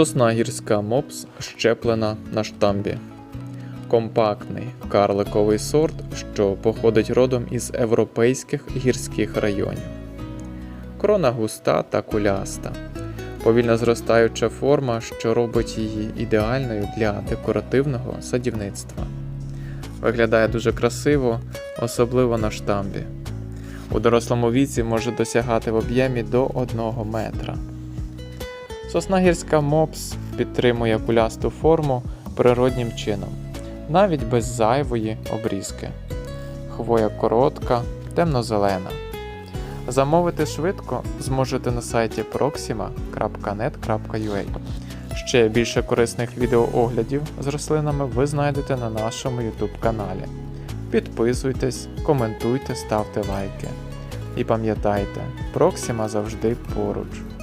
Сосна гірська мопс щеплена на штамбі. Компактний карликовий сорт, що походить родом із європейських гірських районів. Крона густа та куляста. Повільно зростаюча форма, що робить її ідеальною для декоративного садівництва. Виглядає дуже красиво, особливо на штамбі. У дорослому віці може досягати в об'ємі до 1 метра. Сосна гірська мопс підтримує кулясту форму природнім чином, навіть без зайвої обрізки. Хвоя коротка, темно-зелена. Замовити швидко зможете на сайті proxima.net.ua. Ще більше корисних відеооглядів з рослинами ви знайдете на нашому YouTube каналі. Підписуйтесь, коментуйте, ставте лайки. І пам'ятайте, Proxima завжди поруч.